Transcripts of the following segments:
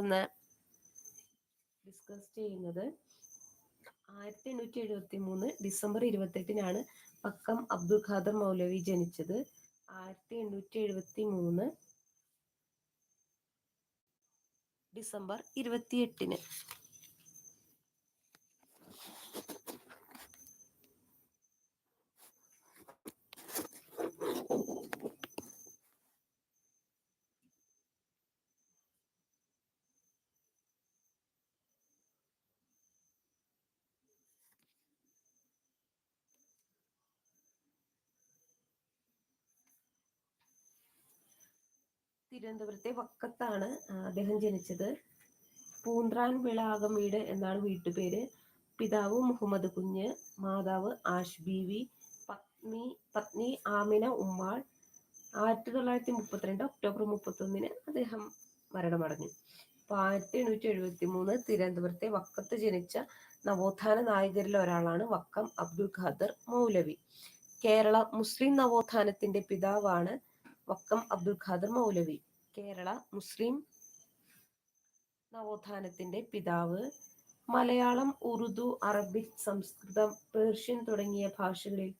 ഒന്ന് ഡിസ്കസ് ചെയ്യുന്നത് ആയിരത്തി എണ്ണൂറ്റി എഴുപത്തി മൂന്ന് ഡിസംബർ ഇരുപത്തെട്ടിനാണ് പക്കം അബ്ദുൽ ഖാദർ മൗലവി ജനിച്ചത്. ആയിരത്തി എണ്ണൂറ്റി എഴുപത്തി മൂന്ന് ഡിസംബർ ഇരുപത്തിയെട്ടിന്. തിരുവനന്തപുരത്തെ വക്കത്താണ് അദ്ദേഹം ജനിച്ചത്. പൂന്ത്രാൻ വിളാകം വീട് എന്നാണ് വീട്ടുപേര്. പിതാവ് മുഹമ്മദ് കുഞ്ഞ് മാതാവ് ആഷ് ബീവി പത്നി പത്നി ആമിന ഉമ്മാൾ. ആയിരത്തി തൊള്ളായിരത്തി മുപ്പത്തിരണ്ട് ഒക്ടോബർ മുപ്പത്തൊന്നിന് അദ്ദേഹം മരണമടഞ്ഞു. അപ്പോൾ ആയിരത്തി എണ്ണൂറ്റി എഴുപത്തി മൂന്ന് തിരുവനന്തപുരത്തെ വക്കത്ത് ജനിച്ച നവോത്ഥാന നായകരിൽ ഒരാളാണ് വക്കം അബ്ദുൽ ഖാദർ മൗലവി. കേരള മുസ്ലിം നവോത്ഥാനത്തിന്റെ പിതാവാണ് വക്കം അബ്ദുൽ ഖാദർ മൗലവി. കേരള മുസ്ലിം നവോത്ഥാനത്തിന്റെ പിതാവ് മലയാളം ഉറുദു അറബിക് സംസ്കൃതം പേർഷ്യൻ തുടങ്ങിയ ഭാഷകളിൽ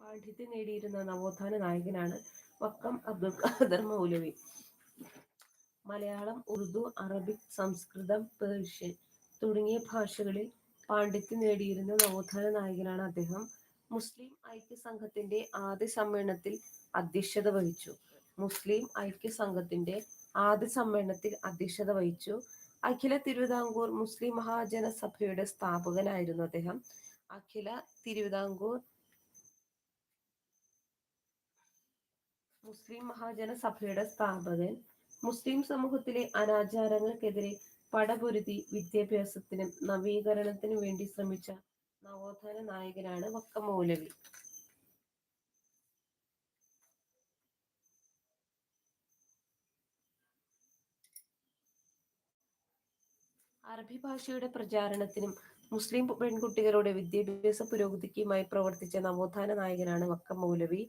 പാണ്ഡിത്യം നേടിയിരുന്ന നവോത്ഥാന നായകനാണ് വക്കം അബ്ദുൽ ഖാദർ മൗലവി. മലയാളം ഉറുദു അറബിക് സംസ്കൃതം പേർഷ്യൻ തുടങ്ങിയ ഭാഷകളിൽ പാണ്ഡിത്യം നേടിയിരുന്ന നവോത്ഥാന നായകനാണ് അദ്ദേഹം. മുസ്ലിം ഐക്യ സംഘത്തിന്റെ ആദ്യ സമ്മേളനത്തിൽ അധ്യക്ഷത വഹിച്ചു. മുസ്ലിം ഐക്യ സംഘത്തിന്റെ ആദ്യ സമ്മേളനത്തിൽ അധ്യക്ഷത വഹിച്ചു. അഖില തിരുവിതാംകൂർ മുസ്ലിം മഹാജന സഭയുടെ സ്ഥാപകനായിരുന്നു അദ്ദേഹം. അഖില തിരുവിതാംകൂർ മുസ്ലിം മഹാജന സഭയുടെ സ്ഥാപകൻ. മുസ്ലിം സമൂഹത്തിലെ അനാചാരങ്ങൾക്കെതിരെ പടപൊരുതി വിദ്യാഭ്യാസത്തിനും നവീകരണത്തിനും വേണ്ടി ശ്രമിച്ച നവോത്ഥാന നായകനാണ് വക്കം മൗലവി അറബി ഭാഷയുടെ പ്രചാരണത്തിനും മുസ്ലിം പെൺകുട്ടികളുടെ വിദ്യാഭ്യാസ പുരോഗതിക്കുമായി പ്രവർത്തിച്ച നവോത്ഥാന നായകനാണ് വക്കം മൗലവി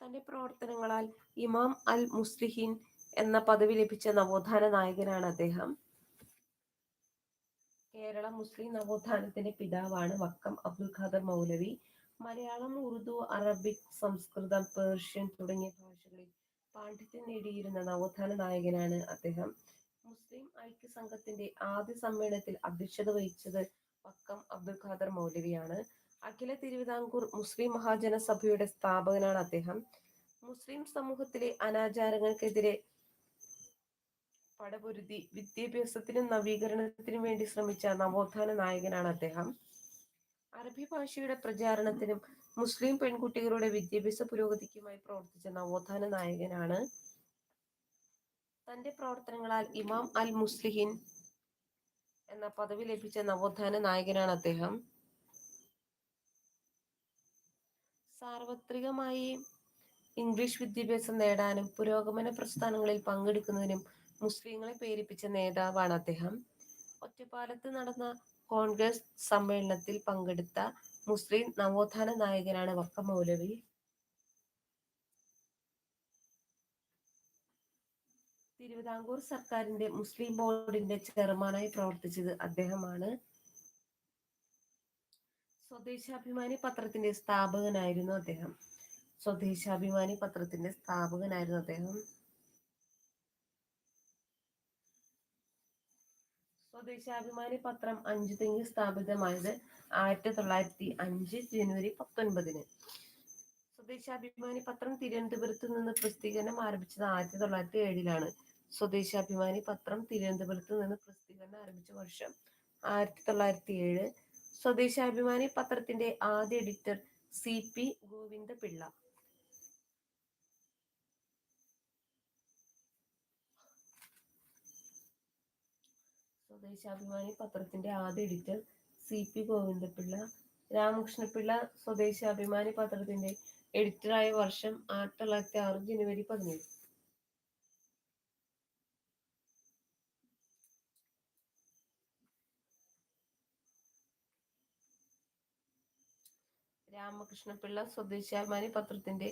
തന്റെ പ്രവർത്തനങ്ങളാൽ ഇമാം അൽ മുസ്ലിഹീൻ എന്ന പദവി ലഭിച്ച നവോത്ഥാന നായകനാണ് അദ്ദേഹം. കേരള മുസ്ലിം നവോത്ഥാനത്തിന്റെ പിതാവാണ് വക്കം അബ്ദുൽ ഖാദർ മൗലവി. മലയാളം ഉറുദു അറബിക് സംസ്കൃതം പേർഷ്യൻ തുടങ്ങിയ ഭാഷകളിൽ പാണ്ഡിത്യം നേടിയിരുന്ന നവോത്ഥാന നായകനാണ് അദ്ദേഹം. മുസ്ലിം ഐക്യ സംഘത്തിന്റെ ആദ്യ സമ്മേളനത്തിൽ അധ്യക്ഷത വഹിച്ചത് വക്കം അബ്ദുൽ ഖാദർ മൗലവിയാണ്. അഖില തിരുവിതാംകൂർ മുസ്ലിം മഹാജന സഭയുടെ സ്ഥാപകനാണ് അദ്ദേഹം. മുസ്ലിം സമൂഹത്തിലെ അനാചാരങ്ങൾക്കെതിരെ പടപൊരുതി വിദ്യാഭ്യാസത്തിനും നവീകരണത്തിനും വേണ്ടി ശ്രമിച്ച നവോത്ഥാന നായകനാണ് അദ്ദേഹം. അറബി ഭാഷയുടെ പ്രചാരണത്തിനും മുസ്ലിം പെൺകുട്ടികളുടെ വിദ്യാഭ്യാസ പുരോഗതിക്കുമായി പ്രവർത്തിച്ച നവോത്ഥാന നായകനാണ്. തന്റെ പ്രവർത്തനങ്ങളാൽ ഇമാം അൽ മുസ്ലിഹിൻ എന്ന പദവി ലഭിച്ച നവോത്ഥാന നായകനാണ് അദ്ദേഹം. സാർവത്രികമായി ഇംഗ്ലീഷ് വിദ്യാഭ്യാസം നേടാനും പുരോഗമന പ്രസ്ഥാനങ്ങളിൽ പങ്കെടുക്കുന്നതിനും മുസ്ലിങ്ങളെ പേരിപ്പിച്ച നേതാവാണ് അദ്ദേഹം. ഒറ്റപ്പാലത്ത് നടന്ന കോൺഗ്രസ് സമ്മേളനത്തിൽ പങ്കെടുത്ത മുസ്ലിം നവോത്ഥാന നായകനാണ് വക്ക മൗലവി. തിരുവിതാംകൂർ സർക്കാരിന്റെ മുസ്ലിം ബോർഡിന്റെ ചെയർമാനായി പ്രവർത്തിച്ചത് അദ്ദേഹമാണ്. സ്വദേശാഭിമാനി പത്രത്തിന്റെ സ്ഥാപകനായിരുന്നു അദ്ദേഹം. സ്വദേശാഭിമാനി പത്രത്തിന്റെ സ്ഥാപകനായിരുന്നു അദ്ദേഹം. സ്വദേശാഭിമാനി പത്രം അഞ്ചു തെങ്ങ് സ്ഥാപിതമായത് ആയിരത്തി തൊള്ളായിരത്തി അഞ്ച് ജനുവരി പത്തൊൻപതിന്. സ്വദേശാഭിമാനി പത്രം തിരുവനന്തപുരത്ത് നിന്ന് പ്രസിദ്ധീകരണം ആരംഭിച്ചത് ആയിരത്തി തൊള്ളായിരത്തി ഏഴിലാണ്. സ്വദേശാഭിമാനി പത്രം തിരുവനന്തപുരത്ത് നിന്ന് പ്രസിദ്ധീകരണം ആരംഭിച്ച വർഷം ആയിരത്തി തൊള്ളായിരത്തി ഏഴ്. സ്വദേശാഭിമാനി പത്രത്തിന്റെ ആദ്യ editor C P Govinda Swadeshabhimani പത്രത്തിന്റെ ആദ്യ editor C P Govindapillai Ramakrishnapillai Swadeshabhimani പത്രത്തിന്റെ എഡിറ്ററായ വർഷം ആയിരത്തി തൊള്ളായിരത്തി ആറ് ജനുവരി പതിനേഴ്. രാമകൃഷ്ണപിള്ള സ്വദേശാഭിമാനി പത്രത്തിന്റെ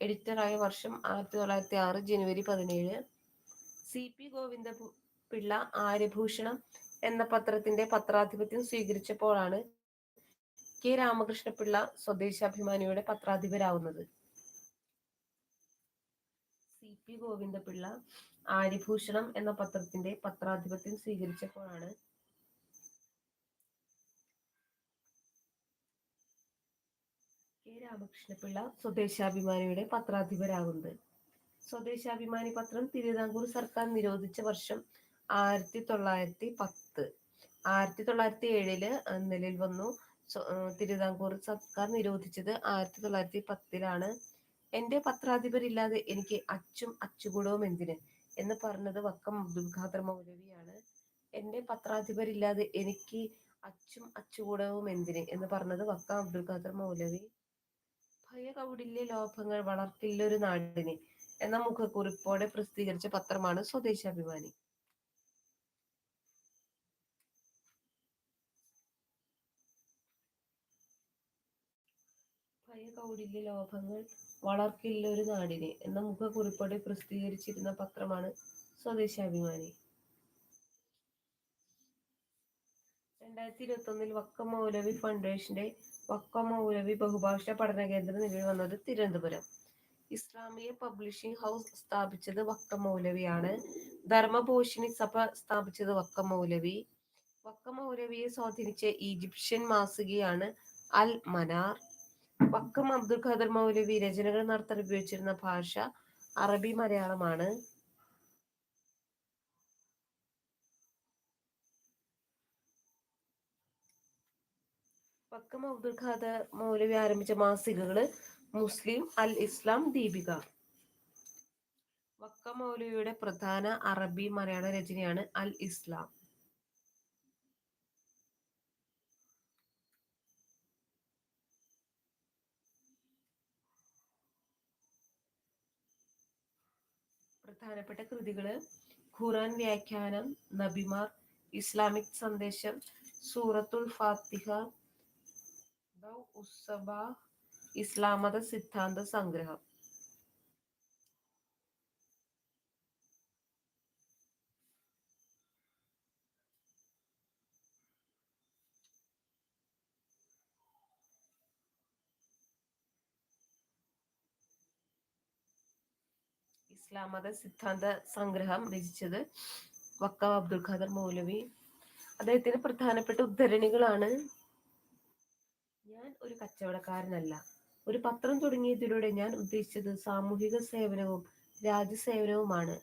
എഡിറ്ററായ വർഷം ആയിരത്തി തൊള്ളായിരത്തി ആറ് ജനുവരി പതിനേഴ്. സി പി ഗോവിന്ദ പിള്ള ആര്യഭൂഷണം എന്ന പത്രത്തിന്റെ പത്രാധിപത്യം സ്വീകരിച്ചപ്പോഴാണ് കെ രാമകൃഷ്ണപിള്ള സ്വദേശാഭിമാനിയുടെ പത്രാധിപരാകുന്നത് സി പി ഗോവിന്ദപിള്ള ആര്യഭൂഷണം എന്ന പത്രത്തിന്റെ പത്രാധിപത്യം സ്വീകരിച്ചപ്പോഴാണ് കെ രാമകൃഷ്ണപിള്ള സ്വദേശാഭിമാനിയുടെ പത്രാധിപരാകുന്നത്. സ്വദേശാഭിമാനി പത്രം തിരുവിതാംകൂർ സർക്കാർ നിരോധിച്ച വർഷം ആയിരത്തി തൊള്ളായിരത്തി പത്ത് ആയിരത്തി തൊള്ളായിരത്തി ഏഴിൽ നിലയിൽ വന്നു തിരുവിതാംകൂർ സർക്കാർ നിരോധിച്ചത് ആയിരത്തി തൊള്ളായിരത്തി പത്തിലാണ് എന്റെ പത്രാധിപരില്ലാതെ എനിക്ക് അച്ചും അച്ചുകൂടവും എന്തിന്? എന്ന് പറഞ്ഞത് വക്കം അബ്ദുൽ ഖാദർ മൗലവിയാണ്. എന്റെ പത്രാധിപരില്ലാതെ എനിക്ക് അച്ചും അച്ചുകൂടവും എന്തിന്? എന്ന് പറഞ്ഞത് വക്കം അബ്ദുൽ ഖാദർ മൗലവി. ഭയകൗടില്യ ലോഭങ്ങൾ വളർത്തില്ലൊരു നാടിനെ എന്ന മുഖക്കുറിപ്പോടെ പ്രസിദ്ധീകരിച്ച പത്രമാണ് സ്വദേശാഭിമാനി. ഭയകൗടില്യ ലോഭങ്ങൾ വളർക്കില്ലൊരു നാടിനെ എന്ന മുഖക്കുറിപ്പോടെ പ്രസിദ്ധീകരിച്ചിരുന്ന പത്രമാണ് സ്വദേശാഭിമാനി. രണ്ടായിരത്തി ഇരുപത്തി ഒന്നിൽ വക്കം മൗലവി ഫൗണ്ടേഷന്റെ വക്കം മൗലവി ബഹുഭാഷ പഠന കേന്ദ്രം നിലവിൽ വന്നത് തിരുവനന്തപുരം. ഇസ്ലാമിയ പബ്ലിഷിംഗ് ഹൗസ് സ്ഥാപിച്ചത് വക്കം മൗലവിയാണ്. ധർമ്മഭൂഷണി സഭ സ്ഥാപിച്ചത് വക്കം മൗലവി. വക്കം മൗലവിയെ സ്വാധീനിച്ച ഈജിപ്ഷ്യൻ മാസികയാണ് അൽ മനാർ. വക്കം അബ്ദുൽ ഖാദർ മൗലവി രചനകൾ നടത്താൻ ഉപയോഗിച്ചിരുന്ന ഭാഷ അറബി മലയാളമാണ്. വക്കം അബ്ദുൽ ഖാദർ മൗലവി ആരംഭിച്ച മാസികകൾ മുസ്ലിം അൽ ഇസ്ലാം ദീപിക. വക്കം മൗലവിയുടെ പ്രധാന അറബി മലയാള രചനയാണ് അൽ ഇസ്ലാം. പ്രധാനപ്പെട്ട കൃതികൾ ഖുറാൻ വ്യാഖ്യാനം നബിമാർ ഇസ്ലാമിക് സന്ദേശം സൂറത്തുൽ ഫാത്തിഹ ഉസ്സബ ഇസ്ലാമത സിദ്ധാന്ത സംഗ്രഹം. ഇസ്ലാം മത സിദ്ധാന്ത സംഗ്രഹം രചിച്ചത് വക്കാവ് അബ്ദുൽ ഖാദർ മൗലവി. അദ്ദേഹത്തിന്റെ പ്രധാനപ്പെട്ട ഉദ്ധരണികളാണ് ഞാൻ ഒരു കച്ചവടക്കാരനല്ല. ഒരു പത്രം തുടങ്ങിയതിലൂടെ ഞാൻ ഉദ്ദേശിച്ചത് സാമൂഹിക സേവനവും രാജ്യസേവനവുമാണ്.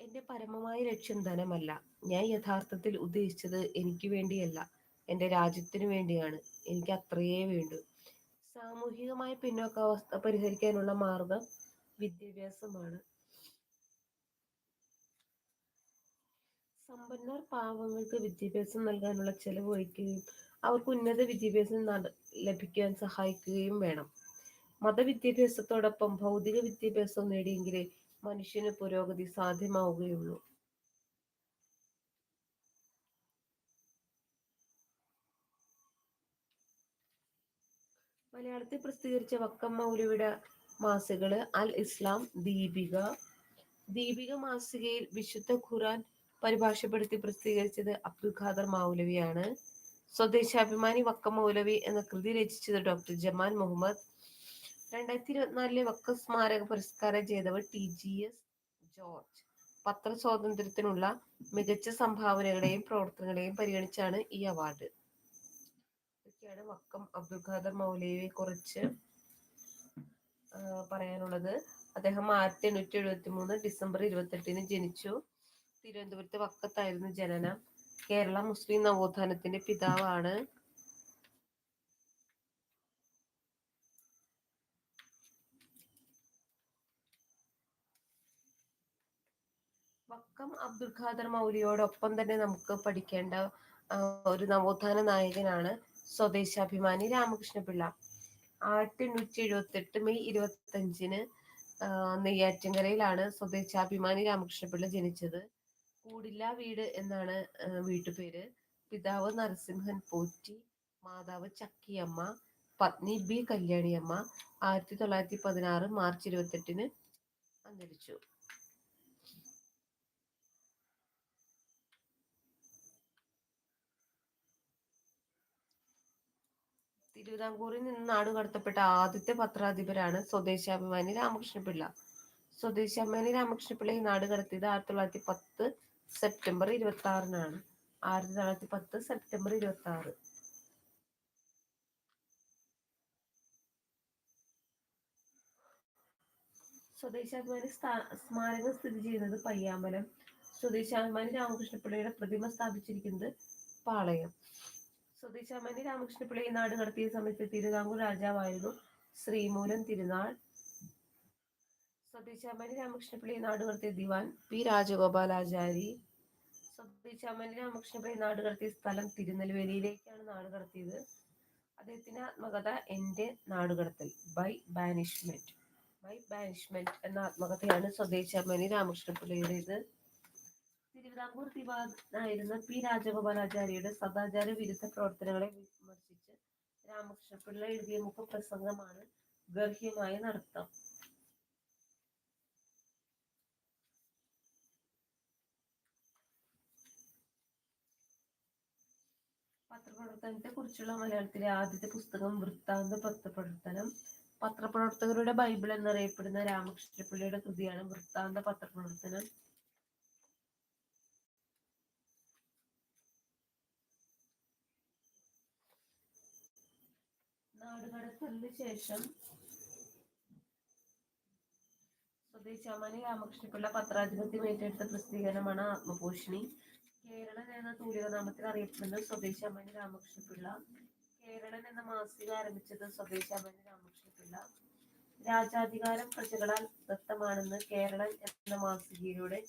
എന്റെ പരമമായ ലക്ഷ്യം ധനമല്ല. ഞാൻ യഥാർത്ഥത്തിൽ ഉദ്ദേശിച്ചത് എനിക്ക് വേണ്ടിയല്ല. എന്റെ രാജ്യത്തിന് വേണ്ടിയാണ്. എനിക്ക് അത്രയേ വേണ്ടു. സാമൂഹികമായ പിന്നോക്കാവസ്ഥ പരിഹരിക്കാനുള്ള മാർഗം വിദ്യാഭ്യാസമാണ്. സമ്പന്നർ പാവങ്ങൾക്ക് വിദ്യാഭ്യാസം നൽകാനുള്ള ചെലവ് വഹിക്കുകയും അവർക്ക് ഉന്നത വിദ്യാഭ്യാസം ലഭിക്കാൻ സഹായിക്കുകയും വേണം. മതവിദ്യാഭ്യാസത്തോടൊപ്പം ഭൗതിക വിദ്യാഭ്യാസം നേടിയെങ്കിലേ മനുഷ്യന് പുരോഗതി സാധ്യമാവുകയുള്ളൂ. മലയാളത്തിൽ പ്രസിദ്ധീകരിച്ച വക്കം മൗലവിയുടെ മാസികൾ അൽ ഇസ്ലാം ദീപിക. ദീപിക മാസികയിൽ വിശുദ്ധ ഖുറാൻ പരിഭാഷപ്പെടുത്തി പ്രസിദ്ധീകരിച്ചത് അബ്ദുൽ ഖാദർ മൗലവിയാണ്. സ്വദേശാഭിമാനി വക്കം മൗലവി എന്ന കൃതി രചിച്ചത് ഡോക്ടർ ജമാൽ മുഹമ്മദ്. രണ്ടായിരത്തി ഇരുപത്തിനാലിലെ വക്ക സ്മാരക പുരസ്കാരം ചെയ്തവർ ടി ജി എസ് ജോർജ്. പത്രസ്വാതന്ത്ര്യത്തിനുള്ള മികച്ച സംഭാവനകളെയും പ്രവർത്തനങ്ങളെയും പരിഗണിച്ചാണ് ഈ അവാർഡ്. ഇതൊക്കെയാണ് വക്കം അബ്ദുൽ ഖാദർ മൗലവിയെ കുറിച്ച് പറയാനുള്ളത്. അദ്ദേഹം ആയിരത്തി എണ്ണൂറ്റി എഴുപത്തി മൂന്ന് ഡിസംബർ ഇരുപത്തെട്ടിന് ജനിച്ചു. തിരുവനന്തപുരത്ത് വക്കത്തായിരുന്നു ജനനം. കേരള മുസ്ലിം നവോത്ഥാനത്തിന്റെ പിതാവാണ്. വക്കം അബ്ദുൽ ഖാദർ മൗലിയോടൊപ്പം തന്നെ നമുക്ക് പഠിക്കേണ്ട ഒരു നവോത്ഥാന നായകനാണ് സ്വദേശാഭിമാനി രാമകൃഷ്ണപിള്ള ആയിരത്തി എണ്ണൂറ്റി എഴുപത്തി എട്ട് മെയ് ഇരുപത്തി അഞ്ചിന് നെയ്യാറ്റിൻകരയിലാണ് സ്വദേശാഭിമാനി രാമകൃഷ്ണപിള്ള ജനിച്ചത്. കൂടില്ല വീട് എന്നാണ് വീട്ടുപേര്. പിതാവ് നരസിംഹൻ പോറ്റി മാതാവ് ചക്കിയമ്മ പത്നി ബി കല്യാണിയമ്മ ആയിരത്തി തൊള്ളായിരത്തി പതിനാറ് മാർച്ച് ഇരുപത്തെട്ടിന് അന്തരിച്ചു. തിരുവിതാംകൂറിൽ നിന്ന് നാടുകടത്തപ്പെട്ട ആദ്യത്തെ പത്രാധിപരാണ് സ്വദേശാഭിമാനി രാമകൃഷ്ണപിള്ള. സ്വദേശാഭിമാനി രാമകൃഷ്ണപിള്ള ഈ നാട് കടത്തിയത് ആയിരത്തി തൊള്ളായിരത്തി പത്ത് സെപ്റ്റംബർ ഇരുപത്തി ആറിനാണ് ആയിരത്തി തൊള്ളായിരത്തി പത്ത് സെപ്റ്റംബർ ഇരുപത്തി ആറ് സ്വദേശാഭിമാനി സ്മാരകം സ്ഥിതി ചെയ്യുന്നത് പയ്യാമ്പലം. സ്വദേശാഭിമാനി രാമകൃഷ്ണപിള്ളയുടെ പ്രതിമ സ്ഥാപിച്ചിരിക്കുന്നത് പാളയം. സ്വദേശാഭിമാനി രാമകൃഷ്ണപിള്ള നാട് കടത്തിയ സമയത്ത് തിരുവിതാംകൂർ രാജാവായിരുന്നു ശ്രീമൂലം തിരുനാൾ. സ്വദേശാഭിമാനി രാമകൃഷ്ണപിള്ള ഈ നാട് കടത്തിയ ദിവാൻ പി രാജഗോപാലാചാരി. സ്വദേശാഭിമാനി രാമകൃഷ്ണപിള്ള നാട് കടത്തിയ സ്ഥലം തിരുനെൽവേലിയിലേക്കാണ് നാട് കടത്തിയത്. അദ്ദേഹത്തിന്റെ ആത്മകഥ എന്റെ നാടുകടത്തൽ ബൈ ബാനിഷ്മെന്റ് ബൈ ബാനിഷ്മെന്റ് എന്ന ആത്മകഥയാണ് സ്വദേശാഭിമാനി രാമകൃഷ്ണപിള്ളയുടേത്. തിരുവിതാംകൂർ ദിവാനായിരുന്ന പി രാജഗോപാലാചാര്യയുടെ സദാചാര വിരുദ്ധ പ്രവർത്തനങ്ങളെ വിമർശിച്ച് രാമകൃഷ്ണപിള്ള എഴുതിയ മുഖപ്രസംഗമാണ് ഗർഹ്യമായ നടത്തം. പത്രപ്രവർത്തനത്തെ കുറിച്ചുള്ള മലയാളത്തിലെ ആദ്യത്തെ പുസ്തകം വൃത്താന്ത പത്രപ്രവർത്തനം. പത്രപ്രവർത്തകരുടെ ബൈബിൾ എന്നറിയപ്പെടുന്ന രാമകൃഷ്ണപിള്ളയുടെ കൃതിയാണ് വൃത്താന്ത പത്രപ്രവർത്തനം. നാടുകടത്തലിന് ശേഷം സ്വദേശാമാനി രാമകൃഷ്ണപിള്ള പത്രാധിപത്യം ഏറ്റെടുത്ത പ്രസിദ്ധീകരണമാണ് ആത്മഭൂഷണി. കേരളൻ എന്ന തൂലിക നാമത്തിൽ അറിയപ്പെടുന്ന സ്വദേശാമാനി രാമകൃഷ്ണപിള്ള. കേരളൻ എന്ന മാസിക ആരംഭിച്ചത് സ്വദേശാമാനി രാമകൃഷ്ണപിള്ള. രാജാധികാരം പ്രജകളാൽ ദത്തമാണെന്ന് കേരളൻ എന്ന മാസികയിലൂടെ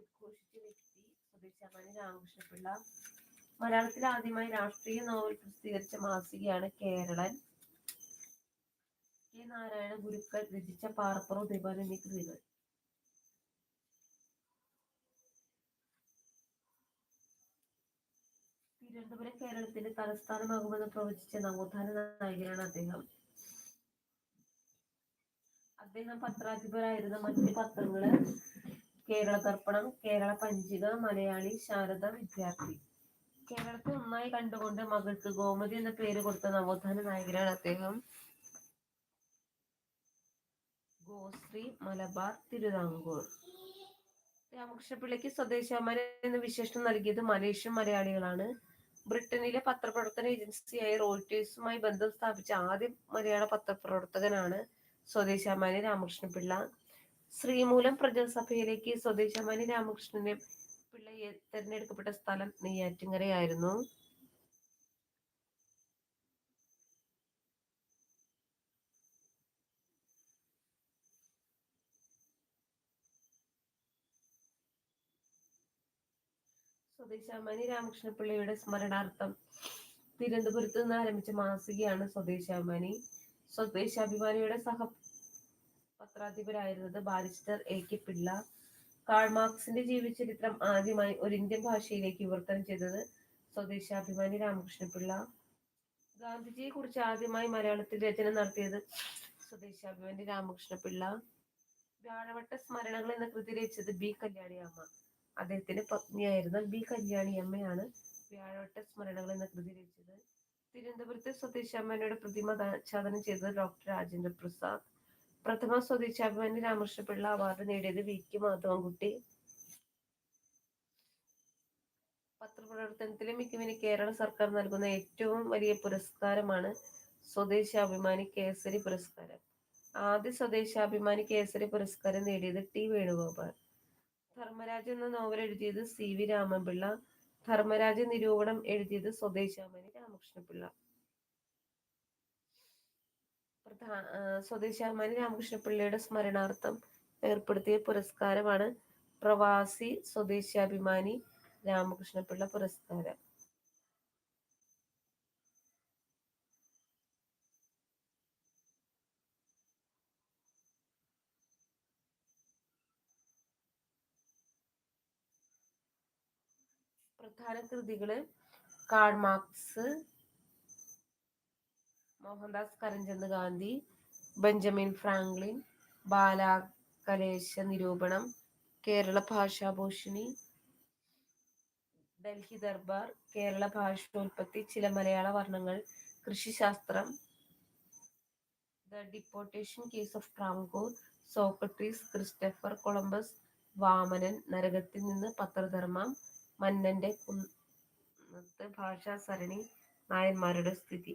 ഉദ്ഘോഷിച്ച വ്യക്തി സ്വദേശാമാനി രാമകൃഷ്ണപിള്ള. മലയാളത്തിൽ ആദ്യമായി രാഷ്ട്രീയ നോവൽ പ്രസിദ്ധീകരിച്ച മാസികയാണ് കേരളൻ. കെ നാരായണ ഗുരുക്കൾ രചിച്ച പാർപ്പറോ ഉദയപാൽ എന്നീ കൃതികൾ. തിരുവനന്തപുരം കേരളത്തിന്റെ തലസ്ഥാനമാകുമെന്ന് പ്രവചിച്ച നവോത്ഥാന നായകനാണ് അദ്ദേഹം. അദ്ദേഹം പത്രാധിപരായിരുന്ന മറ്റ് പത്രങ്ങൾ കേരള ദർപ്പണം കേരള പഞ്ചിക മലയാളി ശാരദ വിദ്യാർത്ഥി. കേരളത്തെ ഒന്നായി കണ്ടുകൊണ്ട് മകൾക്ക് ഗോമതി എന്ന പേര് കൊടുത്ത നവോത്ഥാന നായകനാണ് അദ്ദേഹം. ഗോശ്രീ മലബാർ തിരുവിതാംകൂർ. രാമകൃഷ്ണപിള്ളയ്ക്ക് സ്വദേശാമന എന്ന വിശേഷണം നൽകിയത് മലേഷ്യൻ മലയാളികളാണ്. ബ്രിട്ടനിലെ പത്രപ്രവർത്തന ഏജൻസിയായ റോയിറ്റേഴ്സുമായി ബന്ധം സ്ഥാപിച്ച ആദ്യ മലയാള പത്രപ്രവർത്തകനാണ് സ്വദേശാമാനി രാമകൃഷ്ണപിള്ള. ശ്രീമൂലം പ്രജാസഭയിലേക്ക് സ്വദേശാമാനി രാമകൃഷ്ണനെ പിള്ള തെരഞ്ഞെടുക്കപ്പെട്ട സ്ഥലം നെയ്യാറ്റിങ്കരയായിരുന്നു സ്വദേശാമാനി രാമകൃഷ്ണപിള്ളയുടെ സ്മരണാർത്ഥം തിരുവനന്തപുരത്ത് നിന്ന് ആരംഭിച്ച മാസികയാണ് സ്വദേശാമാനി സ്വദേശാഭിമാനിയുടെ സഹ പത്രാധിപരായിരുന്നത് ബാരിസ്റ്റർ എ കെ പിള്ള. കാൾമാർക്സിന്റെ ജീവചരിത്രം ആദ്യമായി ഒരു ഇന്ത്യൻ ഭാഷയിലേക്ക് വിവർത്തനം ചെയ്തത് സ്വദേശാഭിമാനി രാമകൃഷ്ണപിള്ള. ഗാന്ധിജിയെ കുറിച്ച് ആദ്യമായി മലയാളത്തിൽ രചന നടത്തിയത് സ്വദേശാഭിമാനി രാമകൃഷ്ണപിള്ള. വ്യാഴവട്ട സ്മരണകൾ എന്ന കൃതി രചിച്ചത് ബി കല്യാണിയമ്മ. അദ്ദേഹത്തിന്റെ പത്നിയായിരുന്ന ബി കല്യാണിയമ്മയാണ് വ്യാഴോട്ട സ്മരണകൾ എന്ന കൃതി രചിച്ചത് തിരുവനന്തപുരത്തെ സ്വദേശാഭിമാനിയുടെ പ്രതിമ ഛാദനം ചെയ്തത് ഡോക്ടർ രാജേന്ദ്ര പ്രസാദ്. പ്രഥമ സ്വദേശാഭിമാനി രാമകൃഷ്ണപിള്ള അവാർഡ് നേടിയത് വി കെ മാധവൻകുട്ടി. പത്രപ്രവർത്തനത്തിലെ മികവിന് കേരള സർക്കാർ നൽകുന്ന ഏറ്റവും വലിയ പുരസ്കാരമാണ് സ്വദേശാഭിമാനി കേസരി പുരസ്കാരം. ആദ്യ സ്വദേശാഭിമാനി കേസരി പുരസ്കാരം നേടിയത് ടി വേണുഗോപാൽ. ധർമ്മരാജ് എന്ന നോവൽ എഴുതിയത് സി വി രാമപിള്ള ധർമ്മരാജ നിരൂപണം എഴുതിയത് സ്വദേശാമണി രാമകൃഷ്ണപിള്ള പ്രധാന സ്വദേശാഭിമാനി രാമകൃഷ്ണപിള്ളയുടെ സ്മരണാർത്ഥം ഏർപ്പെടുത്തിയ പുരസ്കാരമാണ് പ്രവാസി സ്വദേശാഭിമാനി രാമകൃഷ്ണപിള്ള പുരസ്കാരം. പ്രധാന കൃതികൾ Karl Marx Mohandas Karamchand Gandhi Benjamin Franklin Balakalesa നിരൂപണം കേരള ഭാഷാഭൂഷണി ഡൽഹി ദർബാർ കേരള ഭാഷോൽപത്തി ചില മലയാള വർണങ്ങൾ കൃഷിശാസ്ത്രം the deportation case of Travancore Socrates Christopher Columbus Vamanan നരകത്തിൽ നിന്ന് പത്രധർമ്മം മന്നന്റെ ഭാഷാ സരണി നായന്മാരുടെ സ്ഥിതി.